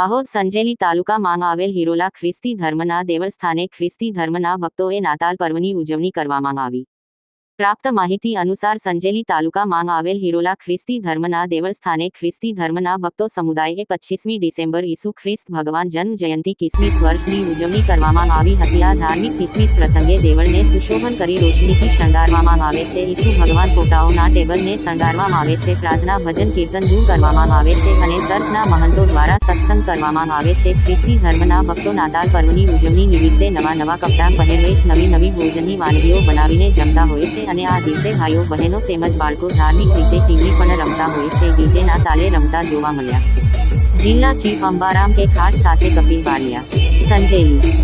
દાહોદ સંજેલી તાલુકામાં આવેલ હિરોલા ખ્રિસ્તી ધર્મના દેવસ્થાને ખ્રિસ્તી ધર્મના ભક્તોએ નાતાલ પર્વની ઉજવણી કરવામાં આવી. પ્રાપ્ત માહિતી અનુસાર સંજેલી તાલુકામાં આવેલ હિરોલા ખ્રિસ્તી ધર્મના દેવસ્થાને ખ્રિસ્તી ધર્મના ભક્તો સમુદાયે પચીસમી ડિસેમ્બર ઈસુ ખ્રિસ્ત ભગવાન જન્મ જયંતિ કિસમિસ વર્ષની ઉજવણી કરવામાં આવી હતી. આ ધાર્મિક કિસમિસ પ્રસંગે દેવળને સુશોભન કરી રોશનીથી શણગારવામાં આવે છે. ઈસુ ભગવાન ફોટાઓના ટેબલને શણગારવામાં આવે છે. પ્રાર્થના, ભજન, કીર્તન દૂર કરવામાં આવે છે અને ચર્ચના મહંતો દ્વારા સત્સંગ કરવામાં આવે છે. ખ્રિસ્તી ધર્મના ભક્તો નાતાલ પર્વની ઉજવણી નિમિત્તે નવા નવા કપડાં પહેરવેશ, નવી નવી ભોજનની વાનગીઓ બનાવીને જમતા હોય છે. અને આ દિવસે ભાઈઓ, બહેનો તેમજ બાળકો ધાર્મિક રીતે ટીવી પણ રમતા હોય છે. ડીજેના તાલે રમતા જોવા મળ્યા. જિલ્લા ચીફ અંબારામ કે ખાટ સાથે કપિલ બારિયા સંજેલી